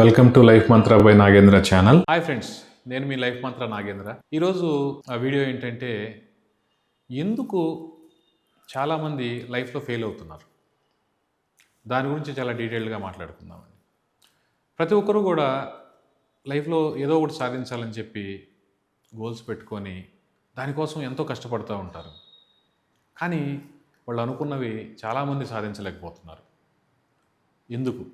Welcome to life Mantra by Nagendra channel hi friends నేను మీ life మంత్ర నాగేంద్ర ఈరోజు ఆ వీడియో ఏంటంటే ఎందుకు చాలామంది లైఫ్లో ఫెయిల్ అవుతున్నారు? దాని గురించి చాలా డీటెయిల్డ్గా మాట్లాడుకుందామండి. ప్రతి ఒక్కరూ కూడా లైఫ్లో ఏదో ఒకటి సాధించాలని చెప్పి గోల్స్ పెట్టుకొని దానికోసం ఎంతో కష్టపడుతూ ఉంటారు. కానీ వాళ్ళు అనుకున్నవి చాలామంది సాధించలేకపోతున్నారు. ఎందుకు?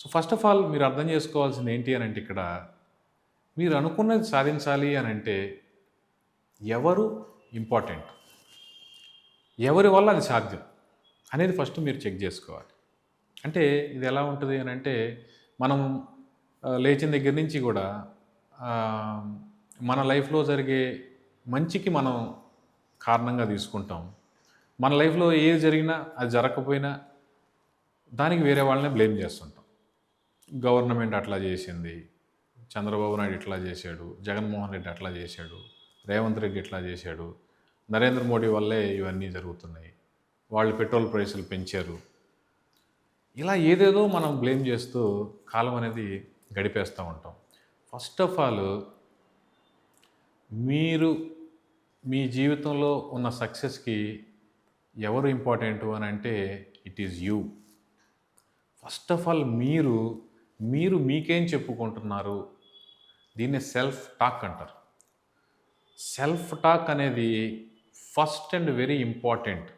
సో ఫస్ట్ ఆఫ్ ఆల్ మీరు అర్థం చేసుకోవాల్సింది ఏంటి అని అంటే ఇక్కడ మీరు అనుకున్నది సాధించాలి అని అంటే ఎవరు ఇంపార్టెంట్ ఎవరి వల్ల అది సాధ్యం అనేది ఫస్ట్ మీరు చెక్ చేసుకోవాలి. అంటే ఇది ఎలా ఉంటుంది అని అంటే మనం లేచిన దగ్గర నుంచి కూడా మన లైఫ్లో జరిగే మంచికి మనం కారణంగా తీసుకుంటాం. మన లైఫ్లో ఏది జరిగినా అది జరగకపోయినా దానికి వేరే వాళ్ళనే బ్లేమ్ చేస్తుంటాం. గవర్నమెంట్ అట్లా చేసింది చంద్రబాబు నాయుడు ఇట్లా చేశాడు జగన్మోహన్ రెడ్డి అట్లా చేశాడు రేవంత్ రెడ్డి ఇట్లా చేశాడు నరేంద్ర మోడీ వల్లే ఇవన్నీ జరుగుతున్నాయి. వాళ్ళు పెట్రోల్ ప్రైసులు పెంచారు. ఇలా ఏదేదో మనం బ్లేమ్ చేస్తూ కాలం అనేది గడిపేస్తూ ఉంటాం. ఫస్ట్ ఆఫ్ ఆల్ మీరు మీ జీవితంలో ఉన్న సక్సెస్కి ఎవరు ఇంపార్టెంట్ అని అంటే it is you first of all మీరు మీరు మీకేం చెప్పుకుంటున్నారు? దీన్ని సెల్ఫ్ టాక్ అంటారు. సెల్ఫ్ టాక్ అనేది ఫస్ట్ అండ్ వెరీ ఇంపార్టెంట్.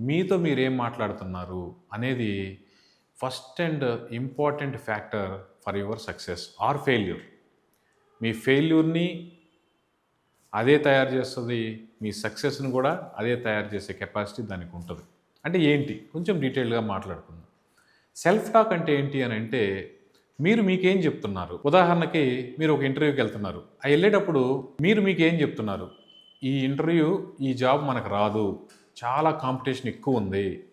మీతో మీరేం మాట్లాడుతున్నారు అనేది first and important factor for your success or failure. మీ ఫెయిల్యూర్ని అదే తయారు చేస్తుంది మీ సక్సెస్ని కూడా అదే తయారు చేసే కెపాసిటీ దానికి ఉంటుంది. అంటే ఏంటి? కొంచెం డీటెయిల్గా మాట్లాడుకుందాం. సెల్ఫ్ టాక్ అంటే ఏంటి అని అంటే మీరు మీకేం చెప్తున్నారు? ఉదాహరణకి మీరు ఒక ఇంటర్వ్యూకి వెళ్తున్నారు. ఆ వెళ్ళేటప్పుడు మీరు మీకేం చెప్తున్నారు? ఈ ఇంటర్వ్యూ ఈ జాబ్ మనకు రాదు. చాలా కాంపిటీషన్ ఎక్కువ ఉంది.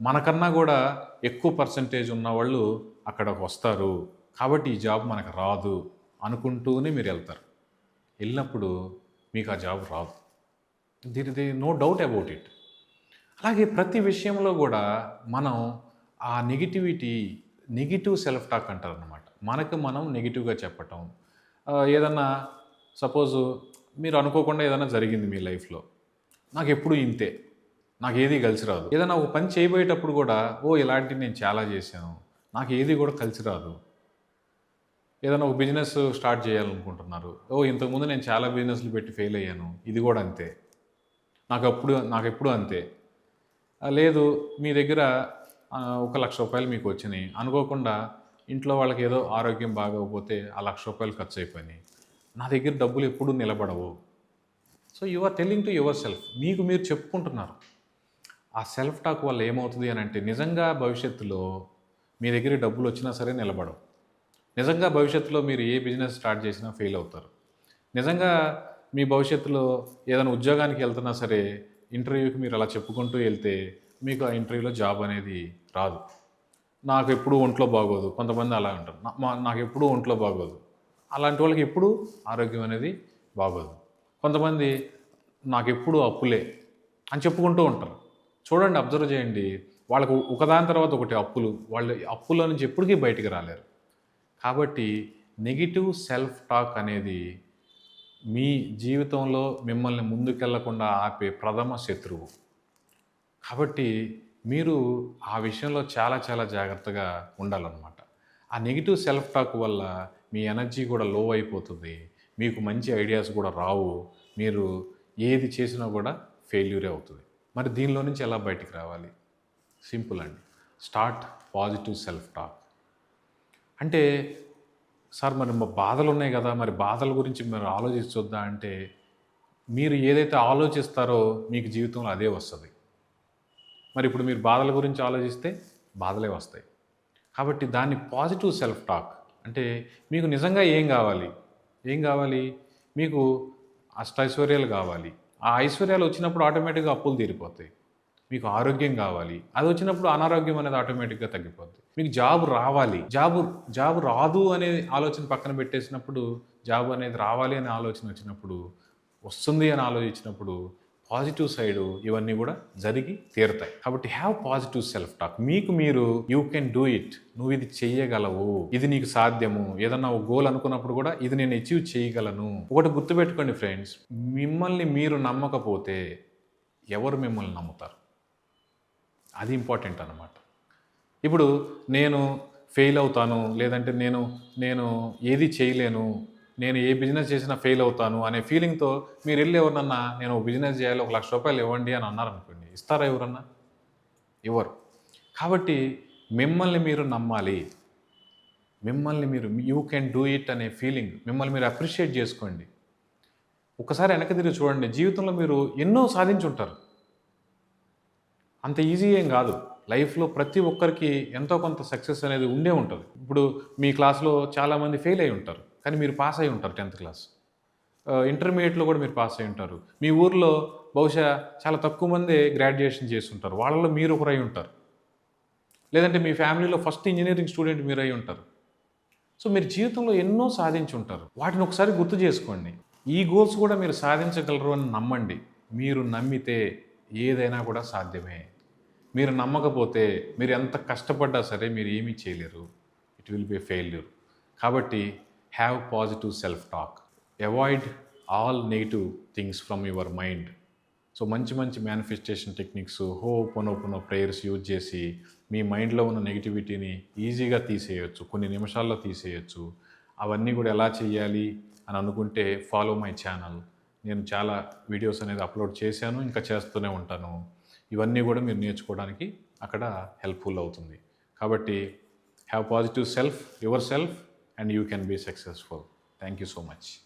మనకన్నా కూడా ఎక్కువ పర్సంటేజ్ ఉన్న వాళ్ళు అక్కడికి వస్తారు. కాబట్టి ఈ జాబ్ మనకు రాదు అనుకుంటూనే మీరు వెళ్తారు. వెళ్ళినప్పుడు మీకు ఆ జాబ్ రాదు. దీని నో డౌట్ అబౌట్ ఇట్. అలాగే ప్రతి విషయంలో కూడా మనం ఆ నెగిటివిటీ నెగిటివ్ సెల్ఫ్ టాక్ అంటారు అనమాట మనకు మనం నెగిటివ్గా చెప్పటం. ఏదన్నా సపోజ్ మీరు అనుకోకుండా ఏదైనా జరిగింది మీ లైఫ్లో. నాకు ఎప్పుడు ఇంతే. నాకు ఏది కలిసి రాదు. ఏదైనా ఒక పని చేయబోయేటప్పుడు కూడా ఓ ఇలాంటివి నేను చాలా చేశాను. నాకు ఏది కూడా కలిసి రాదు. ఏదైనా ఒక బిజినెస్ స్టార్ట్ చేయాలనుకుంటున్నారు. ఓ ఇంతకుముందు నేను చాలా బిజినెస్లు పెట్టి ఫెయిల్ అయ్యాను. ఇది కూడా అంతే. నాకు అప్పుడు నాకు ఎప్పుడు అంతే. లేదు మీ దగ్గర ఒక లక్ష రూపాయలు మీకు వచ్చినాయి. అనుకోకుండా ఇంట్లో వాళ్ళకి ఏదో ఆరోగ్యం బాగోకపోతే ఆ లక్ష రూపాయలు ఖర్చు అయిపోయినాయి. నా దగ్గర డబ్బులు ఎప్పుడూ నిలబడవు. So you are telling to yourself మీకు మీరు చెప్పుకుంటున్నారు. ఆ సెల్ఫ్ టాక్ వల్ల ఏమవుతుంది అని అంటే నిజంగా భవిష్యత్తులో మీ దగ్గర డబ్బులు వచ్చినా సరే నిలబడవు. నిజంగా భవిష్యత్తులో మీరు ఏ బిజినెస్ స్టార్ట్ చేసినా ఫెయిల్ అవుతారు. నిజంగా మీ భవిష్యత్తులో ఏదైనా ఉద్యోగానికి వెళ్తున్నా సరే ఇంటర్వ్యూకి మీరు అలా చెప్పుకుంటూ వెళ్తే మీకు ఆ ఇంటర్వ్యూలో జాబ్ అనేది రాదు. నాకు ఎప్పుడూ ఒంట్లో బాగోదు. కొంతమంది అలా ఉంటారు మా- నాకు ఎప్పుడూ ఒంట్లో బాగోదు. అలాంటి వాళ్ళకి ఎప్పుడూ ఆరోగ్యం అనేది బాగోదు. కొంతమంది నాకు ఎప్పుడూ అప్పులే అని చెప్పుకుంటూ ఉంటారు. చూడండి అబ్జర్వ్ చేయండి. వాళ్ళకు ఒకదాని తర్వాత ఒకటి అప్పులు. వాళ్ళు అప్పుల నుంచి ఎప్పటికీ బయటికి రాలేరు. కాబట్టి నెగిటివ్ సెల్ఫ్ టాక్ అనేది మీ జీవితంలో మిమ్మల్ని ముందుకెళ్ళకుండా ఆపే ప్రథమ శత్రువు. కాబట్టి మీరు ఆ విషయంలో చాలా చాలా జాగ్రత్తగా ఉండాలన్నమాట. ఆ నెగిటివ్ సెల్ఫ్ టాక్ వల్ల మీ ఎనర్జీ కూడా లో అయిపోతుంది. మీకు మంచి ఐడియాస్ కూడా రావు. మీరు ఏది చేసినా కూడా ఫెయిల్యూరే అవుతుంది. మరి దీనిలో నుంచి ఎలా బయటికి రావాలి? సింపుల్ అండి. Start positive self talk. అంటే సార్ మరి మా బాధలు ఉన్నాయి కదా మరి బాధల గురించి మీరు ఆలోచించొద్దా అంటే మీరు ఏదైతే ఆలోచిస్తారో మీకు జీవితంలో అదే వస్తుంది. మరి ఇప్పుడు మీరు బాధల గురించి ఆలోచిస్తే బాధలే వస్తాయి. కాబట్టి దాన్ని పాజిటివ్ సెల్ఫ్ టాక్ అంటే మీకు నిజంగా ఏం కావాలి? ఏం కావాలి? మీకు అష్టైశ్వర్యాలు కావాలి. ఆ ఐశ్వర్యాలు వచ్చినప్పుడు ఆటోమేటిక్గా అప్పులు తీరిపోతాయి. మీకు ఆరోగ్యం కావాలి. అది వచ్చినప్పుడు అనారోగ్యం అనేది ఆటోమేటిక్గా తగ్గిపోద్ది. మీకు జాబ్ రావాలి. జాబ్ జాబ్ రాదు అనే ఆలోచన పక్కన పెట్టేసినప్పుడు జాబ్ అనేది రావాలి అనే ఆలోచన వచ్చినప్పుడు వస్తుంది అని ఆలోచించినప్పుడు పాజిటివ్ సైడ్ ఇవన్నీ కూడా జరిగి తీరుతాయి. కాబట్టి హ్యావ్ పాజిటివ్ సెల్ఫ్ టాక్ మీకు మీరు యూ కెన్ డూ ఇట్ నువ్వు ఇది చేయగలవు ఇది నీకు సాధ్యము. ఏదన్నా ఒక గోల్ అనుకున్నప్పుడు కూడా ఇది నేను అచీవ్ చేయగలను. ఒకటి గుర్తుపెట్టుకోండి ఫ్రెండ్స్ మిమ్మల్ని మీరు నమ్మకపోతే ఎవరు మిమ్మల్ని నమ్ముతారు? అది ఇంపార్టెంట్ అనమాట ఇప్పుడు నేను ఫెయిల్ అవుతాను లేదంటే నేను నేను ఏది చేయలేను నేను ఏ బిజినెస్ చేసినా ఫెయిల్ అవుతాను అనే ఫీలింగ్తో మీరు వెళ్ళి ఎవరినన్నా నేను బిజినెస్ చేయాలి ఒక లక్ష రూపాయలు ఇవ్వండి అని అన్నారనుకోండి ఇస్తారా ఎవరన్నా? ఇవ్వరు. కాబట్టి మిమ్మల్ని మీరు నమ్మాలి. మిమ్మల్ని మీరు యూ కెన్ డూ ఇట్ అనే ఫీలింగ్ మిమ్మల్ని మీరు అప్రిషియేట్ చేసుకోండి. ఒకసారి వెనక్కి తిరిగి చూడండి జీవితంలో మీరు ఎన్నో సాధించి ఉంటారు అంత ఈజీ ఏం కాదు. లైఫ్లో ప్రతి ఒక్కరికి ఎంతో కొంత సక్సెస్ అనేది ఉండే ఉంటుంది. ఇప్పుడు మీ క్లాస్లో చాలామంది ఫెయిల్ అయి ఉంటారు. కానీ మీరు పాస్ అయి ఉంటారు టెన్త్ క్లాస్. ఇంటర్మీడియట్లో కూడా మీరు పాస్ అయి ఉంటారు. మీ ఊర్లో బహుశా చాలా తక్కువ మంది గ్రాడ్యుయేషన్ చేస్తుంటారు వాళ్ళలో మీరు ఒకరై ఉంటారు. లేదంటే మీ ఫ్యామిలీలో ఫస్ట్ ఇంజనీరింగ్ స్టూడెంట్ మీరు అయి ఉంటారు. సో మీరు జీవితంలో ఎన్నో సాధించి ఉంటారు. వాటిని ఒకసారి గుర్తు చేసుకోండి. ఈ గోల్స్ కూడా మీరు సాధించగలరు అని నమ్మండి. మీరు నమ్మితే ఏదైనా కూడా సాధ్యమే. మీరు నమ్మకపోతే మీరు ఎంత కష్టపడ్డా సరే మీరు ఏమీ చేయలేరు. ఇట్ విల్ బి ఫెయిల్యూర్ కాబట్టి have positive self talk avoid all negative things from your mind so మంచి మంచి మేనిఫెస్టేషన్ టెక్నిక్స్ హో పొనోపునో ప్రేయర్స్ యూజ్ చేసి మీ మైండ్లో ఉన్న నెగిటివిటీని ఈజీగా తీసేయచ్చు. కొన్ని నిమిషాల్లో తీసేయచ్చు. అవన్నీ కూడా ఎలా చేయాలి అని అనుకుంటే ఫాలో మై ఛానల్ నేను చాలా వీడియోస్ అనేది అప్లోడ్ చేశాను ఇంకా చేస్తూనే ఉంటాను. ఇవన్నీ కూడా మీరు నేర్చుకోవడానికి అక్కడ హెల్ప్ఫుల్ అవుతుంది. కాబట్టి have positive self yourself and you can be successful. Thank you so much.